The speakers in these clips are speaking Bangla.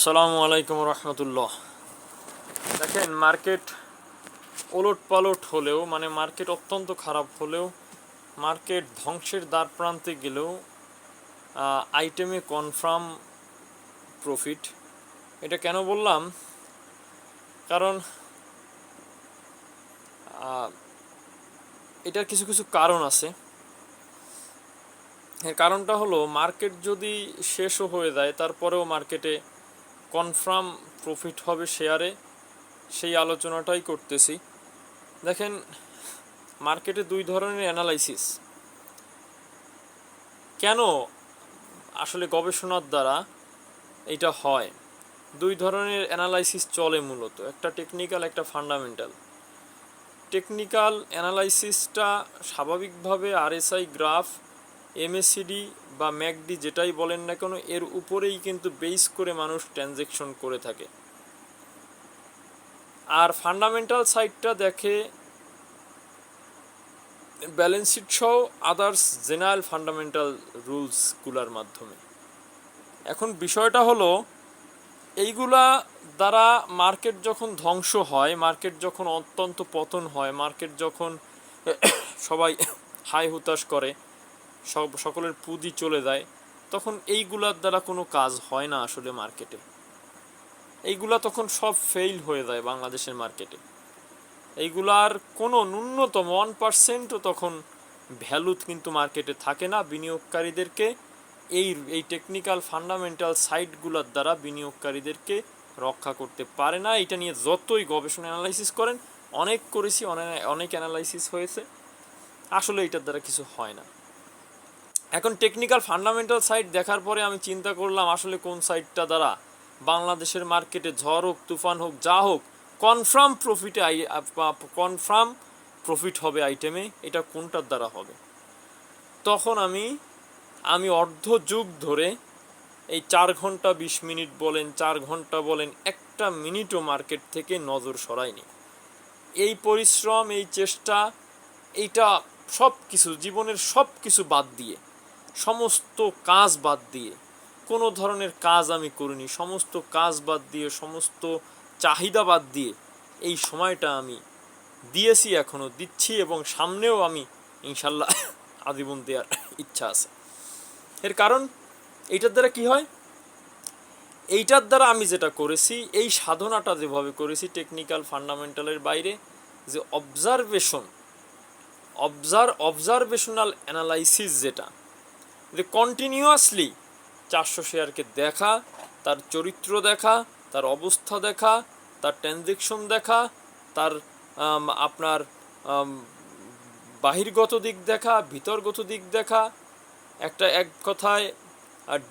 আসসালামু আলাইকুম রহমতুল্লাহ। দেখেন, মার্কেট ওলট পালট হলেও মানে মার্কেট অত্যন্ত খারাপ হলেও, মার্কেট ধ্বংসের দ্বার প্রান্তে গেলেও আইটেমে কনফার্ম প্রফিট এটা কেন বললাম? কারণ এটার কিছু কিছু কারণ আছে। এর কারণটা হলো, মার্কেট যদি শেষও হয়ে যায়, তারপরেও মার্কেটে কনফার্ম প্রফিট হবে শেয়ারে, সেই আলোচনাটাই করতেছি। দেখেন, মার্কেটে দুই ধরনের অ্যানালাইসিস। কেন আসলে গবেষণার দ্বারা এটা হয়? দুই ধরনের অ্যানালাইসিস চলে মূলত, একটা টেকনিক্যাল, একটা ফান্ডামেন্টাল। টেকনিক্যাল অ্যানালাইসিসটা স্বাভাবিকভাবে আরএসআই গ্রাফ এমএসিডি বা ম্যাকডি যেটাই বলেন না কেন, এর উপরেই কিন্তু বেস করে মানুষ ট্রানজেকশন করে থাকে। আর ফান্ডামেন্টাল সাইডটা দেখে ব্যালেন্স শিট সহ আদার্স জেনারেল ফান্ডামেন্টাল রুলসগুলোর মাধ্যমে। এখন বিষয়টা হলো, এইগুলা দ্বারা মার্কেট যখন ধ্বংস হয় মার্কেট যখন অত্যন্ত পতন হয় মার্কেট যখন সবাই হাই হুতাশ করে সব সকলের পুঁজি চলে যায়, তখন এইগুলার দ্বারা কোনো কাজ হয় না আসলে মার্কেটে এইগুলা তখন সব ফেইল হয়ে যায় বাংলাদেশের মার্কেটে এইগুলার কোনো ন্যূনতম ওয়ান পার্সেন্টও তখন ভ্যালু কিন্তু মার্কেটে থাকে না। বিনিয়োগকারীদেরকে এই এই টেকনিক্যাল ফান্ডামেন্টাল সাইটগুলোর দ্বারা বিনিয়োগকারীদেরকে রক্ষা করতে পারে না। এটা নিয়ে যতই গবেষণা অ্যানালাইসিস করেন, অনেক করেছি, অনেক অনেক অ্যানালাইসিস হয়েছে। আসলে এটার দ্বারা কিছু হয় না। এখন টেকনিক্যাল ফান্ডামেন্টাল সাইট দেখার পরে আমি চিন্তা করলাম আসলে কোন সাইটটা দ্বারা বাংলাদেশের মার্কেটে ঝড় হোক, তুফান হোক, যা হোক কনফার্ম প্রফিটে আই কনফার্ম প্রফিট হবে আইটেমে এটা কোনটার দ্বারা হবে? তখন আমি আমি অর্ধ যুগ ধরে এই চার ঘণ্টা বিশ মিনিট বলেন, চার ঘণ্টা বলেন, একটা মিনিটও মার্কেট থেকে নজর সরাইনি। এই পরিশ্রম, এই চেষ্টা, এইটা সব কিছু জীবনের সব কিছু বাদ দিয়ে সমস্ত কাজ বাদ দিয়ে, কোনো ধরনের কাজ আমি করিনি, সমস্ত কাজ বাদ দিয়ে, সমস্ত চাহিদা বাদ দিয়ে এই সময়টা আমি দিয়েছি এখনও দিচ্ছি এবং সামনেও আমি ইনশাল্লাহ আজীবন দেওয়ার ইচ্ছা আছে। এর কারণ, এইটার দ্বারা কি হয়? এইটার দ্বারা আমি যেটা করেছি, এই সাধনাটা যেভাবে করেছি টেকনিক্যাল ফান্ডামেন্টালের বাইরে, যে অবজারভেশন অবজার অবজারভেশনাল অ্যানালাইসিস যেটা যে কন্টিনিউয়াসলি চারশো শেয়ারকে দেখা, তার চরিত্র দেখা, তার অবস্থা দেখা, তার ট্রানজেকশন দেখা, তার আপনার বাহিরগত দিক দেখা, ভিতরগত দিক দেখা, একটা এক কথায়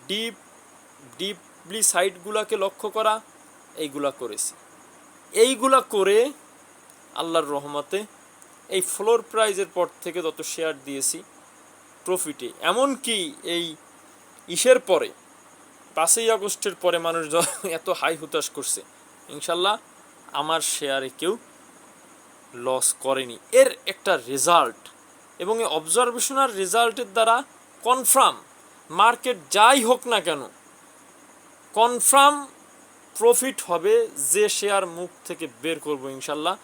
ডিপ ডিপলি সাইটগুলোকে লক্ষ্য করা, এইগুলা করেছি। এইগুলা করে আল্লাহর রহমতে এই ফ্লোর প্রাইজের পর থেকে যত শেয়ার দিয়েছি প্রফিটে। এমনকি এই ইসের পরে, পাঁচই আগস্টের পরে মানুষ এত হাই হুতাশ করছে, ইনশাল্লাহ আমার শেয়ারে কেউ লস করেনি। এর একটা রেজাল্ট এবং এই অবজারভেশনাল রেজাল্টের দ্বারা কনফার্ম মার্কেট যাই হোক না কেন কনফার্ম প্রফিট হবে যে শেয়ার মুখ থেকে বের করব ইনশাল্লাহ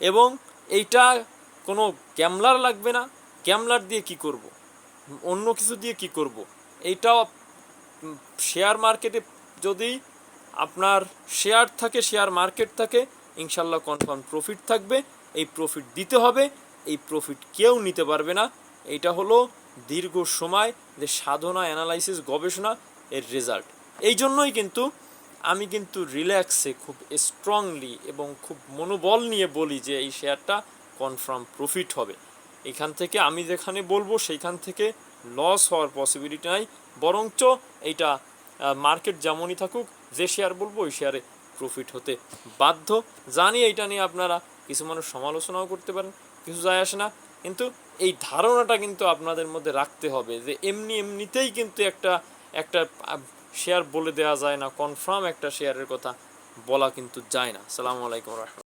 এবং এইটা কোনো গ্যামলার লাগবে না। গ্যামলার দিয়ে কি করব? অন্য কিছু দিয়ে কি করব? এইটা শেয়ার মার্কেটে যদি আপনার শেয়ার থাকে শেয়ার মার্কেট থাকে ইনশাল্লাহ কনফার্ম প্রফিট থাকবে। এই প্রফিট দিতে হবে, এই প্রফিট কেউ নিতে পারবে না। এইটা হলো দীর্ঘ সময় যে সাধনা অ্যানালাইসিস গবেষণা এর রেজাল্ট এই জন্যই কিন্তু আমি কিন্তু রিল্যাক্সে খুব স্ট্রংলি এবং খুব মনোবল নিয়ে বলি যে এই শেয়ারটা কনফার্ম প্রফিট হবে। এখান থেকে আমি যেখানে বলব, সেইখান থেকে লস হওয়ার পসিবিলিটি নাই। বরঞ্চ এইটা মার্কেট যেমনই থাকুক, যে শেয়ার বলব, ওই শেয়ারে প্রফিট হতে বাধ্য। জানি এইটা নিয়ে আপনারা কিছু মানুষ সমালোচনাও করতে পারেন, কিছু যায় আসে না। কিন্তু এই ধারণাটা কিন্তু আপনাদের মধ্যে রাখতে হবে যে এমনি এমনিতেই কিন্তু একটা একটা শেয়ার বলে দেওয়া যায় না কনফার্ম একটা শেয়ারের কথা বলা কিন্তু যায় না। সালামু আলাইকুম রহমতুল্লাহ।